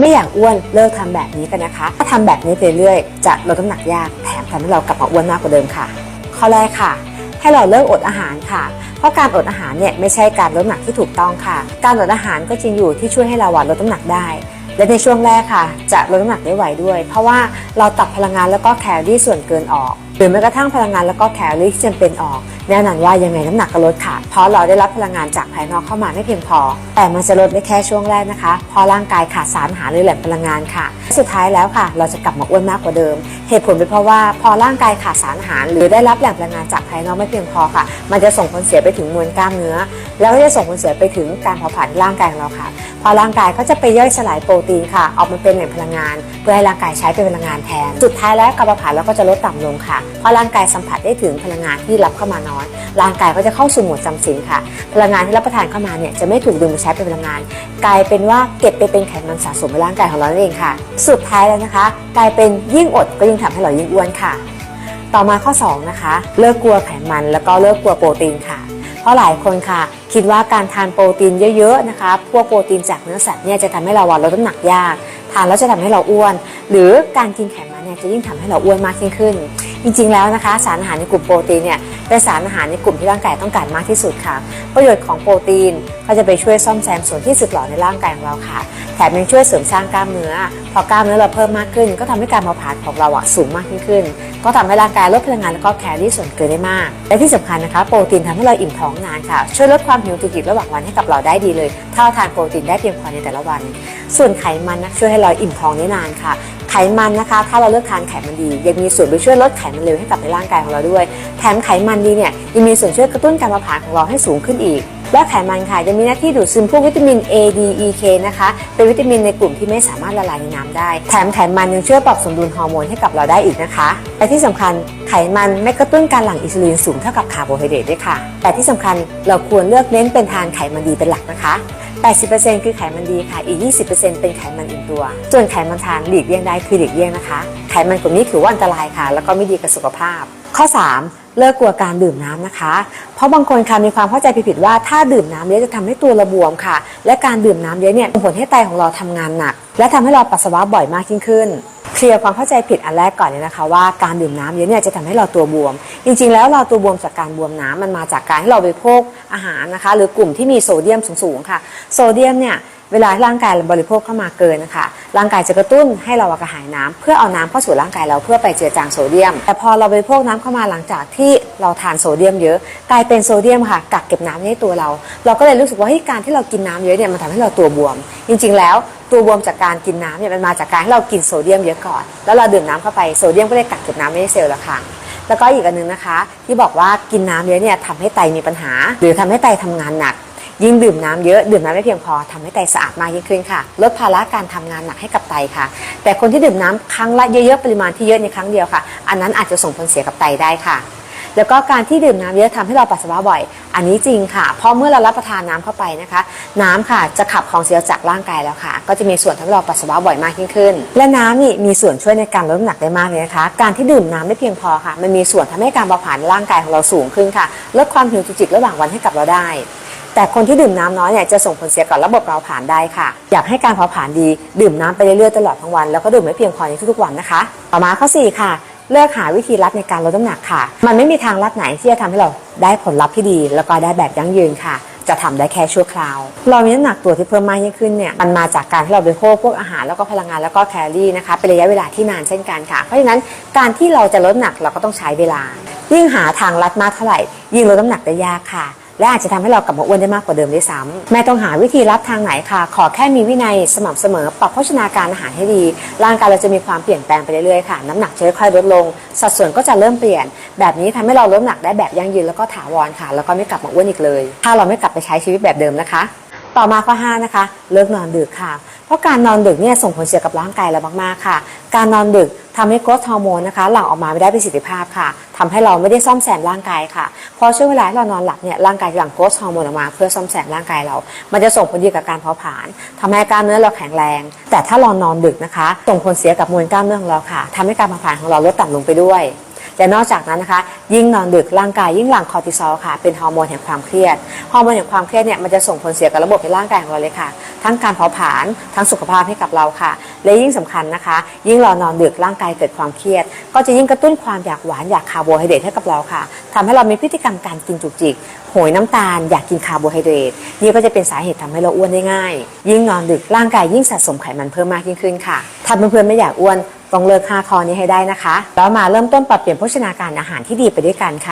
ไม่อยากอ้วนเลิกทำแบบนี้กันนะคะ ถ้าทำแบบนี้ไปเรื่อยๆจะลดน้ำหนักยากแถมทำให้เรากลับมาอ้วนมากกว่าเดิมค่ะ ข้อแรกค่ะ ให้เราเลิกอดอาหารค่ะเพราะการอดอาหารเนี่ยไม่ใช่การลดน้ำหนักที่ถูกต้องค่ะ การอดอาหารก็จริงอยู่ที่ช่วยให้เราลดน้ำหนักได้ และในช่วงแรกค่ะ จะลดน้ำหนักได้ไวด้วย เพราะว่าเราตัดพลังงานแล้วก็แคลอรี่ส่วนเกินออก หรือแม้กระทั่งพลังงานแล้วก็แคลอรี่ที่จำเป็นออก แน่นอนว่ายังไงน้ำหนักก็ลดค่ะ เพราะเราได้รับพลังงานจากภายนอกเข้ามาไม่เพียงพอ แต่มันจะลดได้แค่ช่วงแรกนะคะเพราะร่างกายขาดสารอาหารหรือแหล่งพลังงานค่ะ สุดท้ายแล้วค่ะ เราจะกลับมาอ้วนมากกว่าเดิม เหตุผลเป็นเพราะว่าพอร่างกายขาดสารอาหาร หรือได้รับแหล่งพลังงานจากภายนอกไม่เพียงพอค่ะ มันจะส่งผลเสียไปถึงมวลกล้ามเนื้อ แล้วก็จะส่งผลเสียไปถึงการเผาผลาญร่างกายของเราค่ะ พอร่างกายก็จะไปย่อยสลายโปรตีนค่ะ ออกมาเป็นแหล่งพลังงาน เพื่อให้ร่างกายใช้เป็นพลังงานแทน สุดท้ายแล้วการเผาผลาญเราก็จะลดต่ำลงค่ะ เพราะร่างกายสัมผัสได้ถึงพลังงานที่รับเข้ามาน้อย ร่างกายก็จะเข้าสู่โหมดจำศีลค่ะ พลังงานที่รับประทานเข้ามาเนี่ยจะไม่ถูกดึงมาใช้เป็นพลังงาน กลายเป็นว่าเก็บไปเป็นไขมันสะสมในร่างกายของเราเองค่ะ สุดท้ายแล้วนะคะ กลายเป็นยิ่งอดก็ยิ่งทำให้เรายิ่งอ้วนค่ะ ต่อมาข้อ 2 นะคะ เลิกกลัวไขมันแล้วก็เลิกกลัวโปรตีนค่ะ เพราะหลายคนค่ะ คิดว่าการทานโปรตีนเยอะๆนะคะพวกโปรตีนจากเนื้อสัตว์เนี่ยจะทำให้เราลดน้ำหนักยาก ทานแล้วจะทำให้เราอ้วน หรือการกินไขมันเนี่ยจะยิ่งทำให้เราอ้วนมากยิ่งขึ้น จริงๆแล้วนะคะ สารอาหารในกลุ่มโปรตีนเนี่ยเป็นสารอาหารในกลุ่มที่ร่างกายต้องการมากที่สุดค่ะ ประโยชน์ของโปรตีนก็จะไปช่วยซ่อมแซมส่วนที่สึกหรอในร่างกายของเราค่ะ แถมยังช่วยเสริมสร้างกล้ามเนื้อ พอกล้ามเนื้อเราเพิ่มมากขึ้น ก็ทำให้การเผาผลาญของเราอะสูงมากยิ่งขึ้น ก็ทำให้ร่างกายลดพลังงานแล้วก็แคลอรี่ส่วนเกินได้มาก และที่สำคัญนะคะโปรตีนทำให้เราอิ่มท้องนานค่ะ ช่วยลดความหิวจุกจิกระหว่างวันให้กับเราได้ดีเลย ถ้าเราทานโปรตีนได้เพียงพอในแต่ละวัน ส่วนไขมันนะช่วยให้เราอิ่มท้องได้นานค่ะ ไขมันนะคะ ถ้าเราเลือกทานไขมันดี ยังมีส่วนไปช่วยลดไขมันเร็วให้กับในร่างกายของเราด้วย แถมไขมันดีเนี่ยยังมีส่วนช่วยกระตุ้นการเผาผลาญของเราให้สูงขึ้นอีก และไขมันค่ะยังมีหน้าที่ดูดซึมพวกวิตามิน A D E K นะคะ เป็นวิตามินในกลุ่มที่ไม่สามารถละลายในน้ำได้ แถมไขมันยังช่วยปรับสมดุลฮอร์โมนให้กับเราได้อีกนะคะและที่สำคัญไขมันไม่กระตุ้นการหลั่งอินซูลินสูงเท่ากับคาร์โบไฮเดรตด้วยค่ะ แต่ที่สำคัญเราควรเลือกเน้นเป็นทานไขมันดีเป็นหลักนะคะ 80%คือไขมันดีค่ะ อีก 20%เป็นไขมันอิ่มตัว ส่วนไขมันทานหลีกเลี่ยงได้คือหลีกเลี่ยงนะคะ ไขมันกลุ่มนี้ถือว่าอันตรายค่ะ แล้วก็ไม่ดีกับสุขภาพ ข้อ 3 เลิกกลัวการดื่มน้ำนะคะ เพราะบางคนค่ะมีความเข้าใจผิดๆว่าถ้าดื่มน้ำเยอะจะทำให้ตัวราบวมค่ะ และการดื่มน้ำเยอะเนี่ยส่งผลให้ไตของเราทำงานหนัก และทำให้เราปัสสาวะบ่อยมากยิ่งขึ้นเคลียร์ความเข้าใจผิดอันแรกก่อนเลยนะคะ ว่าการดื่มน้ำเยอะเนี่ยจะทำให้เราตัวบวม จริงๆ แล้วเราตัวบวมจากการบวมน้ำมันมาจากการที่เราบริโภคอาหารนะคะ หรือกลุ่มที่มีโซเดียมสูงๆค่ะ โซเดียมเนี่ย เวลาร่างกายบริโภคเข้ามาเกินนะคะร่างกายจะกระตุ้นให้เรากระหายน้ำเพื่อเอาน้ำเข้าสู่ร่างกายเราเพื่อไปเจือจางโซเดียม แต่พอเราบริโภคน้ำเข้ามาหลังจากที่เราทานโซเดียมเยอะกลายเป็นโซเดียมค่ะกักเก็บน้ำในตัวเรา เราก็เลยรู้สึกว่าการที่เรากินน้ำเยอะเนี่ยมันทำให้เราตัวบวม จริง ๆ แล้วตัวบวมจากการกินน้ำเนี่ยมันมาจากการที่เรากินโซเดียมเยอะก่อน แล้วเราดื่มน้ำเข้าไปโซเดียมก็เลยกักเก็บน้ำไว้ในเซลล์ละค่ะแล้วก็อีกอันหนึงนะคะ ที่บอกว่ากินน้ำเยอะเนี่ยทำให้ไตมีปัญหา หรือทำให้ไตทำงานหนัก ยิ่งดื่มน้ำเยอะดื่มน้ำไม่เพียงพอทำให้ไตสะอาดมากยิ่งขึ้นค่ะ ลดภาระการทำงานหนักให้กับไตค่ะ แต่คนที่ดื่มน้ำครั้งละเยอะๆปริมาณที่เยอะในครั้งเดียวค่ะ อันนั้นอาจจะส่งผลเสียกับไตได้ค่ะแล้วก็การที่ดื่มน้ำเยอะทำให้เราปัสสาวะบ่อย อันนี้จริงค่ะ เพราะเมื่อเรารับประทานน้ำเข้าไปนะคะ น้ำค่ะจะขับของเสียจากร่างกายแล้วค่ะ ก็จะมีส่วนทำให้เราปัสสาวะบ่อยมากยิ่งขึ้น และน้ำนี่มีส่วนช่วยในการลดน้ำหนักได้มากเลยนะคะ การที่ดื่มน้ำไม่เพียงพอค่ะ มันมีส่วนทำให้การเผาผลาญร่างกายของเราสูงขึ้นค่ะ ลดความหิวจุกจิกระหว่างวันให้กับเราได้ แต่คนที่ดื่มน้ำน้อยเนี่ยจะส่งผลเสียกับระบบเราผ่านได้ค่ะ อยากให้การเผาผลาญดีดื่มน้ำไปเรื่อยๆตลอดทั้งวัน แล้วก็ดื่มไม่เพียงพอในทุกๆวันนะคะ ต่อมาข้อ 4 ค่ะเลือกหาวิธีลัดในการลดน้ำหนักค่ะ มันไม่มีทางลัดไหนที่จะทำให้เราได้ผลลัพธ์ที่ดี แล้วก็ได้แบบยั่งยืนค่ะ จะทำได้แค่ชั่วคราว เรามีน้ำหนักตัวที่เพิ่มมากยิ่งขึ้นเนี่ย มันมาจากการที่เราบริโภคพวกอาหารแล้วก็พลังงานแล้วก็แคลอรี่นะคะ เป็นระยะเวลาที่นานเช่นกันค่ะ เพราะฉะนั้นการที่เราจะลดหนักเราก็ต้องใช้เวลา ยิ่งหาทางลัดมากเท่าไหร่ ยิ่งลดน้ำหนักได้ยากค่ะและอาจจะทำให้เรากลับมาอ้วนได้มากกว่าเดิมด้วยซ้ำไม่ต้องหาวิธีรับทางไหนค่ะ ขอแค่มีวินัยสม่ำเสมอ ปรับโภชนาการอาหารให้ดี ร่างกายเราจะมีความเปลี่ยนแปลงไปเรื่อยๆค่ะ น้ำหนักจะค่อยๆลดลง สัดส่วนก็จะเริ่มเปลี่ยน แบบนี้ทำให้เราลดหนักได้แบบยั่งยืนแล้วก็ถาวรค่ะ แล้วก็ไม่กลับมาอ้วนอีกเลย ถ้าเราไม่กลับไปใช้ชีวิตแบบเดิมนะคะ ต่อมาข้อ5นะคะ เลิกนอนดึกค่ะ เพราะการนอนดึกเนี่ยส่งผลเสียกับร่างกายเรามากๆค่ะ การนอนดึกทำให้โกรทฮอร์โมนนะคะหลั่งออกมาไม่ได้ประสิทธิภาพค่ะทำให้เราไม่ได้ซ่อมแซมร่างกายค่ะ พอช่วงเวลาเรานอนหลับเนี่ยร่างกายจะหลั่งโกรทฮอร์โมนออกมาเพื่อซ่อมแซมร่างกายเรา มันจะส่งผลดีกับการเผาผลาญทำให้กล้ามเนื้อเราแข็งแรง แต่ถ้าเรานอนดึกนะคะ ส่งผลเสียกับมวลกล้ามเนื้อของเราค่ะทำให้การเผาผลาญของเราลดต่ำลงไปด้วย และนอกจากนั้นนะคะ ยิ่งนอนดึกร่างกายยิ่งหลั่งคอร์ติซอลค่ะ เป็นฮอร์โมนแห่งความเครียด ฮอร์โมนแห่งความเครียดเนี่ยมันจะส่งผลเสียกับระบบในร่างกายของเราเลยค่ะ ทั้งการเผาผลาญ ทั้งสุขภาพให้กับเราค่ะ และยิ่งสำคัญนะคะ ยิ่งเรานอนดึกร่างกายเกิดความเครียด ก็จะยิ่งกระตุ้นความอยากหวานอยากคาร์โบไฮเดรตให้กับเราค่ะทำให้เรามีพฤติกรรมการกินจุกจิก โหยน้ำตาล อยากกินคาร์โบไฮเดรต นี่ก็จะเป็นสาเหตุทำให้เราอ้วนได้ง่าย ยิ่งนอนดึกร่างกายยิ่งสะสมไขมันเพิ่มมากยิ่งขึ้นค่ะถ้าเพื่อนๆไม่อยากอ้วน ต้องเลิก5ข้อนี้ให้ได้นะคะ แล้วมาเริ่มต้นปรับเปลี่ยนโภชนาการอาหารที่ดีไปด้วยกันค่ะ